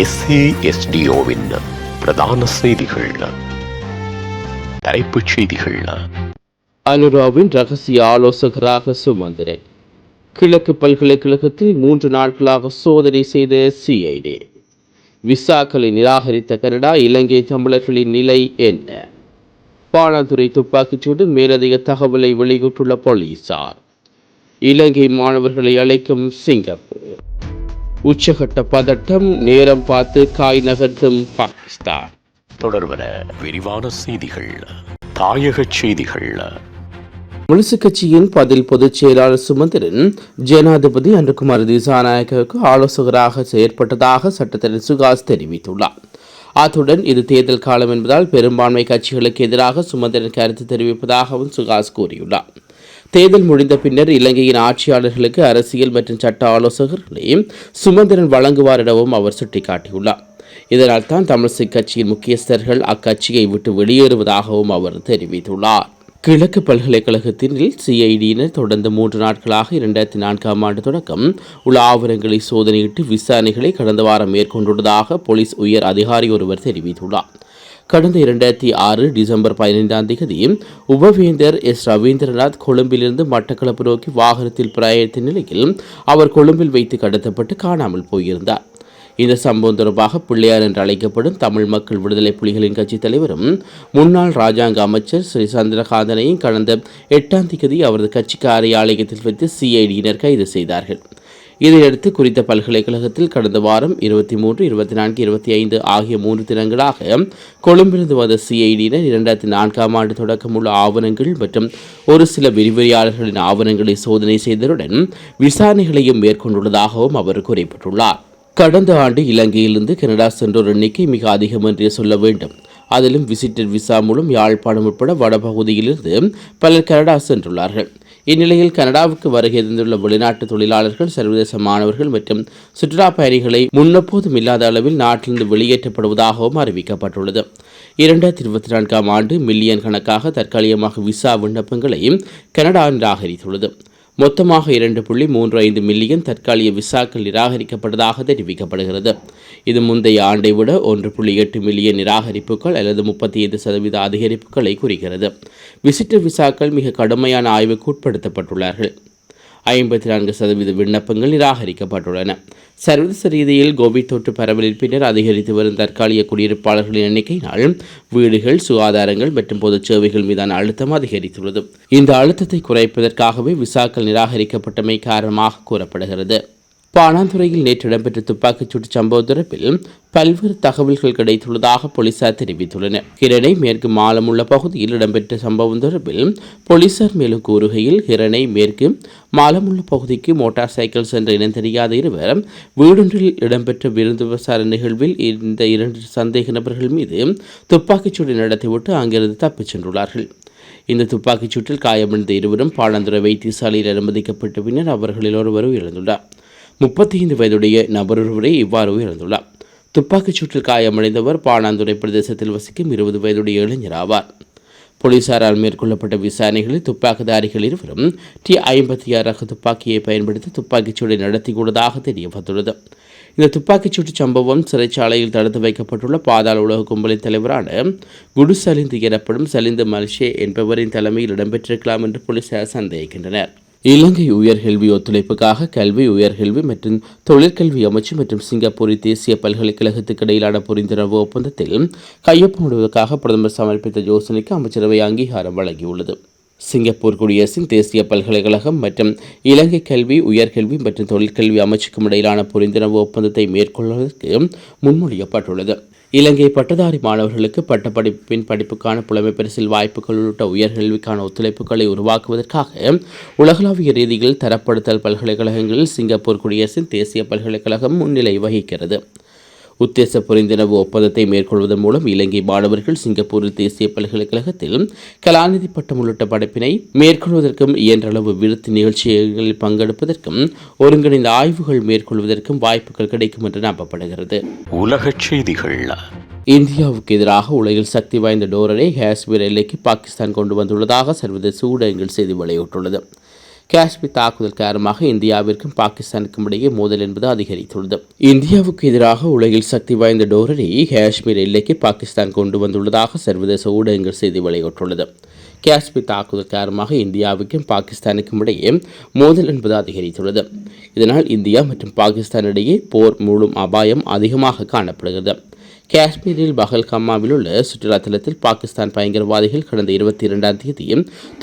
எஸ்ஏஎஸ்டிஓவின் பிரதான செய்திகள். தலைப்புச் செய்திகள். அனுராவின் ரகசிய ஆலோசகராக சுமந்திரன். கிழக்கு பல்கலைக்கழகத்தில் மூன்று நாட்களாக சோதனை செய்த சிஐடி விசாக்களை நிராகரித்த கனடா இலங்கை தமிழர்களின் நிலை என்ன? பாலாதுறை துப்பாக்கிச்சூடு மேலதிக தகவலை வெளியிட்டுள்ள போலீசார். இலங்கை மாணவர்களை அழைக்கும் சிங்கப்பூர். உச்சகட்ட பதட்டம் நேரம் பார்த்து காய் நகர்த்தும் பாகிஸ்தான். தொடர்வன விரிவான செய்திகள் தாயகச் செய்திகள். முழுசு கட்சியின் பதில் பொதுச் செயலாளர் சுமந்திரன் ஜனாதிபதி அன்றுகுமார் திசாநாயகவுக்கு ஆலோசகராக செயற்பட்டதாக சட்டத்தரணி சுகாஸ் தெரிவித்துள்ளார். அத்துடன் இது தேர்தல் காலம் என்பதால் பெரும்பான்மை கட்சிகளுக்கு எதிராக சுமந்திரன் கருத்து தெரிவிப்பதாகவும் சுகாஸ் கூறியுள்ளார். தேர்தல் முடிந்த பின்னர் இலங்கையின் ஆட்சியாளர்களுக்கு அரசியல் மற்றும் சட்ட ஆலோசகர்களை சுமந்திரன் வழங்குவார் எனவும் அவர் சுட்டிக்காட்டியுள்ளார். இதனால் தான் தமிழிசை கட்சியின் முக்கியஸ்தர்கள் அக்கட்சியை விட்டு வெளியேறுவதாகவும் அவர் தெரிவித்துள்ளார். கிழக்கு பல்கலைக்கழகத்தின் சிஐடியினர் தொடர்ந்து மூன்று நாட்களாக இரண்டாயிரத்தி நான்காம் ஆண்டு தொடக்கம் உள்ள ஆவணங்களை சோதனையிட்டு விசாரணைகளை கடந்த வாரம் மேற்கொண்டுள்ளதாக போலீஸ் உயர் அதிகாரி ஒருவர் தெரிவித்துள்ளார். கடந்த இரண்டாயிரத்தி ஆறு டிசம்பர் பதினைந்தாம் தேதி உபவேந்தர் எஸ் ரவீந்திரநாத் கொழும்பிலிருந்து மட்டக்களப்பு நோக்கி வாகனத்தில் பிரயாணித்த நிலையில் அவர் கொழும்பில் வைத்து கடத்தப்பட்டு காணாமல் போயிருந்தார். இந்த சம்பவம் தொடர்பாக பிள்ளையார் என்று அழைக்கப்படும் தமிழ் மக்கள் விடுதலை புலிகளின் கட்சித் தலைவரும் முன்னாள் ராஜாங்க அமைச்சர் ஸ்ரீ சந்திரகாந்தனையும் கடந்த எட்டாம் தேதி அவரது கட்சி காரியாலயத்தில் வைத்து சிஐடியினர் கைது செய்தார்கள். இதையடுத்து குறித்த பல்கலைக்கழகத்தில் கடந்த வாரம் இருபத்தி மூன்று இருபத்தி நான்கு இருபத்தி ஐந்து ஆகிய மூன்று தினங்களாக கொழும்பிலிருந்து வந்த சிஐடியினர் இரண்டாயிரத்தி நான்காம் ஆண்டு தொடக்கமுள்ள ஆவணங்கள் மற்றும் ஒரு சில விரிவுரையாளர்களின் ஆவணங்களை சோதனை செய்ததுடன் விசாரணைகளையும் மேற்கொண்டுள்ளதாகவும் அவர் குறிப்பிட்டுள்ளார். கடந்த ஆண்டு இலங்கையிலிருந்து கனடா சென்றோர் எண்ணிக்கை மிக அதிகம் என்றே சொல்ல வேண்டும். அதிலும் விசிட்டர் விசா மூலம் யாழ்ப்பாணம் உட்பட வடபகுதியிலிருந்து பலர் கனடா சென்றுள்ளார்கள். இந்நிலையில் கனடாவுக்கு வருகை தந்துள்ள வெளிநாட்டு தொழிலாளர்கள் சர்வதேச மாணவர்கள் மற்றும் சுற்றுலா பயணிகளை முன்னெப்போதும் இல்லாத அளவில் நாட்டிலிருந்து வெளியேற்றப்படுவதாகவும் அறிவிக்கப்பட்டுள்ளது. இரண்டாயிரத்தி இருபத்தி நான்காம் ஆண்டு மில்லியன் கணக்காக தற்காலிகமாக விசா விண்ணப்பங்களையும் கனடா நிராகரித்துள்ளது. மொத்தமாக இரண்டு புள்ளி மூன்று ஐந்து மில்லியன் தற்காலிக விசாக்கள் நிராகரிக்கப்பட்டதாக தெரிவிக்கப்படுகிறது. இது முந்தைய ஆண்டை விட ஒன்று புள்ளி எட்டு மில்லியன் நிராகரிப்புகள் அல்லது முப்பத்தி ஐந்து சதவீத அதிகரிப்புகளை குறிக்கிறது. விசிட்டர் விசாக்கள் மிக கடுமையான ஆய்வுக்கு உட்படுத்தப்பட்டுள்ளார்கள். ஐம்பத்தி நான்கு சதவீத விண்ணப்பங்கள் நிராகரிக்கப்பட்டுள்ளன. சர்வதேச ரீதியில் கோவிட் தொற்று பரவலின் பின்னர் அதிகரித்து வரும் தற்காலிக குடியிருப்பாளர்களின் எண்ணிக்கையினால் வீடுகள் சுகாதாரங்கள் மற்றும் பொது சேவைகள் மீதான அழுத்தம் அதிகரித்துள்ளது. இந்த அழுத்தத்தை குறைப்பதற்காகவே விசாக்கள் நிராகரிக்கப்பட்டமை காரணமாக கூறப்படுகிறது. பாணாந்துறையில் நேற்று இடம்பெற்ற துப்பாக்கிச்சூட்டு சம்பவம் தொடர்பில் பல்வேறு தகவல்கள் கிடைத்துள்ளதாக போலீசார் தெரிவித்துள்ளனர். ஹிரணை மேற்கு மாலம் உள்ள பகுதியில் இடம்பெற்ற சம்பவம் தொடர்பில் போலீசார் மேலும் கூறுகையில் ஹிரணை மேற்கு மாலம் உள்ள பகுதிக்கு மோட்டார் சைக்கிள் சென்ற இனம் தெரியாத இருவர் வீடொன்றில் இடம்பெற்ற விருந்து விசார நிகழ்வில் இந்த இரண்டு சந்தேக நபர்கள் மீது துப்பாக்கிச்சூடு நடத்திவிட்டு அங்கிருந்து தப்பிச் சென்றுள்ளார்கள். இந்த துப்பாக்கிச் சூட்டில் காயமடைந்த இருவரும் பாலந்துறை வைத்தியசாலையில் அனுமதிக்கப்பட்ட பின்னர் அவர்களில் ஒருவர் இழந்துள்ளார் முப்பத்தி ஐந்து வயதுடைய நபரொருவரை இவ்வாறு உயர்ந்துள்ளார். துப்பாக்கிச் சூட்டில் காயமடைந்தவர் பாணாந்துறை பிரதேசத்தில் வசிக்கும் இருபது வயதுடைய இளைஞர் ஆவார். போலீசாரால் மேற்கொள்ளப்பட்ட விசாரணைகளில் துப்பாக்கிதாரிகள் இருவரும் டி ஐம்பத்தி ஆறு ரக துப்பாக்கியை பயன்படுத்தி துப்பாக்கிச்சூடை நடத்தியுள்ளதாக தெரிய வந்துள்ளது இந்த துப்பாக்கிச்சூட்டு சம்பவம் சிறைச்சாலையில் தடுத்து வைக்கப்பட்டுள்ள பாதாள உலக கும்பலின் தலைவரான குடு சலிந்து எனப்படும் சலிந்து மல்ஷே என்பவரின் தலைமையில் இடம்பெற்றிருக்கலாம் என்று போலீசார் சந்தேகிக்கின்றனர். இலங்கை உயர்கல்வி ஒத்துழைப்புக்காக கல்வி உயர்கல்வி மற்றும் தொழிற்கல்வி அமைச்சு மற்றும் சிங்கப்பூர் தேசிய பல்கலைக்கழகத்துக்கு இடையிலான புரிந்துணர்வு ஒப்பந்தத்தில் கையொப்பமிடுவதற்காக பிரதமர் சமர்ப்பித்த யோசனைக்கு அமைச்சரவை அங்கீகாரம் வழங்கியுள்ளது. சிங்கப்பூர் குடியரசின் தேசிய பல்கலைக்கழகம் மற்றும் இலங்கை கல்வி உயர்கல்வி மற்றும் தொழிற்கல்வி அமைச்சுக்கும் இடையிலான புரிந்துணர்வு ஒப்பந்தத்தை மேற்கொள்வதற்கு முன்மொழியப்பட்டுள்ளது. இலங்கை பட்டதாரி மாணவர்களுக்கு பட்டப்படிப்பின் படிப்புக்கான புலமை பரிசில் வாய்ப்புகள் உள்ளிட்ட உயர்கல்விக்கான ஒத்துழைப்புகளை உருவாக்குவதற்காக உலகளாவிய ரீதியில் தரப்படுத்தல் பல்கலைக்கழகங்களில் சிங்கப்பூர் குடியரசின் தேசிய பல்கலைக்கழகம் முன்னிலை வகிக்கிறது. உத்தேச புரிந்துணர்வு ஒப்பந்தத்தை மேற்கொள்வதன் மூலம் இலங்கை மாணவர்கள் சிங்கப்பூரில் தேசிய பல்கலைக்கழகத்தில் கலாநிதி பட்டம் உள்ளிட்ட படிப்பினை மேற்கொள்வதற்கும் இயன்றளவு விருத்தி நிகழ்ச்சிகளில் பங்கெடுப்பதற்கும் ஒருங்கிணைந்த ஆய்வுகள் மேற்கொள்வதற்கும் வாய்ப்புகள் கிடைக்கும் என்று நம்பப்படுகிறது. உலகச் செய்திகள். இந்தியாவுக்கு எதிராக உலகில் சக்தி வாய்ந்த டோரரை காஷ்மீர் எல்லைக்கு பாகிஸ்தான் கொண்டு வந்துள்ளதாக சர்வதேச ஊடகங்கள் செய்தி வெளியிட்டுள்ளது. காஷ்மீர் தாக்குதல் காரணமாக இந்தியாவிற்கும் பாகிஸ்தானுக்கும் இடையே மோதல் என்பது அதிகரித்துள்ளது. இந்தியாவுக்கு எதிராக உலகில் சக்தி வாய்ந்த டோரரை காஷ்மீர் எல்லைக்கு பாகிஸ்தான் கொண்டு வந்துள்ளதாக சர்வதேச ஊடகங்கள் செய்தி வெளியிட்டுள்ளது. காஷ்மீர் தாக்குதல் காரணமாக இந்தியாவுக்கும் பாகிஸ்தானுக்கும் இடையே மோதல் என்பது அதிகரித்துள்ளது. இதனால் இந்தியா மற்றும் பாகிஸ்தான் இடையே போர் மூலம் அபாயம் அதிகமாக காணப்படுகிறது. காஷ்மீரில் பகல்கம்மாவில் உள்ள சுற்றுலா தலத்தில் பாகிஸ்தான் பயங்கரவாதிகள் கடந்த இருபத்தி இரண்டாம் தேதி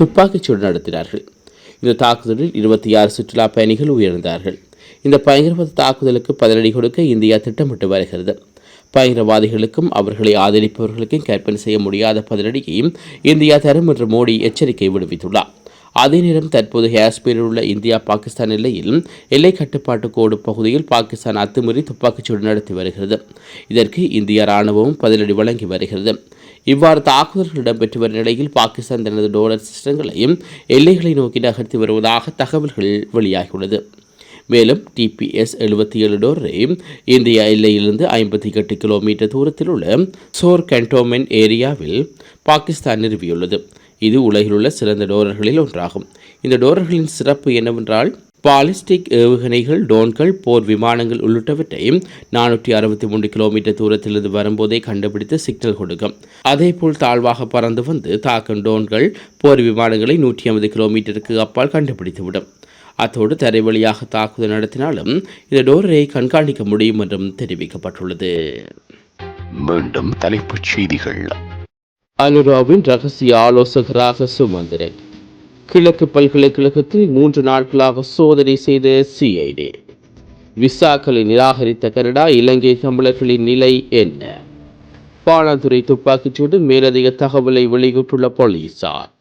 துப்பாக்கிச்சூடு நடத்தினார்கள். இந்த தாக்குதலில் இருபத்தி ஆறு சுற்றுலா பயணிகள் உயிரிழந்தார்கள். இந்த பயங்கரவாத தாக்குதலுக்கு பதிலடி கொடுக்க இந்தியா திட்டமிட்டு வருகிறது. பயங்கரவாதிகளுக்கும் அவர்களை ஆதரிப்பவர்களுக்கும் கற்பனை செய்ய முடியாத பதிலடியையும் இந்தியா தரும் என்று மோடி எச்சரிக்கை விடுவித்துள்ளார். அதே நேரம் தற்போது காஷ்மீரில் உள்ள இந்தியா பாகிஸ்தான் எல்லையில் எல்லை கட்டுப்பாட்டு கோடு பகுதியில் பாகிஸ்தான் அத்துமீறி துப்பாக்கிச்சூடு நடத்தி வருகிறது. இதற்கு இந்திய ராணுவமும் பதிலடி வழங்கி வருகிறது. இவ்வாறு தாக்குதல்கள் இடம்பெற்று வரும் நிலையில் பாகிஸ்தான் தனது டோலர் சிஸ்டங்களையும் எல்லைகளை நோக்கி நகர்த்தி வருவதாக தகவல்கள் வெளியாகியுள்ளது. மேலும் டிபிஎஸ் எழுபத்தி ஏழு டோரை இந்திய எல்லையிலிருந்து ஐம்பத்தி எட்டு கிலோமீட்டர் தூரத்தில் உள்ள சோர் கண்டோமென்ட் ஏரியாவில் பாகிஸ்தான் நிறுவியுள்ளது. இது உலகிலுள்ள சிறந்த டோரர்களில் ஒன்றாகும். இந்த டோரர்களின் சிறப்பு என்னவென்றால் பாலிஸ்டிக் ஏவுகணைகள் டோன்கள் போர் விமானங்கள் உள்ளிட்டவற்றை நானூற்றி அறுபத்தி மூன்று கிலோமீட்டர் தூரத்திலிருந்து வரும்போதே கண்டுபிடித்து சிக்னல் கொடுக்கும். அதேபோல் தாழ்வாக பறந்து வந்து தாக்கும் டோன்கள் போர் விமானங்களை நூற்றி ஐம்பது கிலோமீட்டருக்கு அப்பால் கண்டுபிடித்துவிடும். அத்தோடு தரை வழியாக தாக்குதல் நடத்தினாலும் இந்த டோரரை கண்காணிக்க முடியும் என்றும் தெரிவிக்கப்பட்டுள்ளது. மீண்டும் தலைப்புச் செய்திகள். அனுராவின் ரகசிய ஆலோசகராக சுமந்திரன். கிழக்கு பல்கலைக்கழகத்தில் மூன்று நாட்களாக சோதனை செய்த சிஐடி விசாக்களை நிராகரித்த கனடா இலங்கை தமிழர்களின் நிலை என்ன? பாணாதுறை துப்பாக்கிச்சூடு மேலதிக தகவலை வெளியிட்டுள்ள போலீசார்.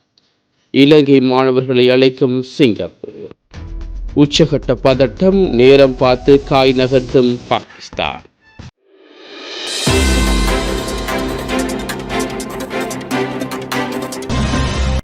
இலங்கை மாணவர்களை அழைக்கும் சிங்கப்பூர். உச்சகட்ட பதட்டம் நேரம் பார்த்து காய் நகர்த்தும் பாகிஸ்தான்.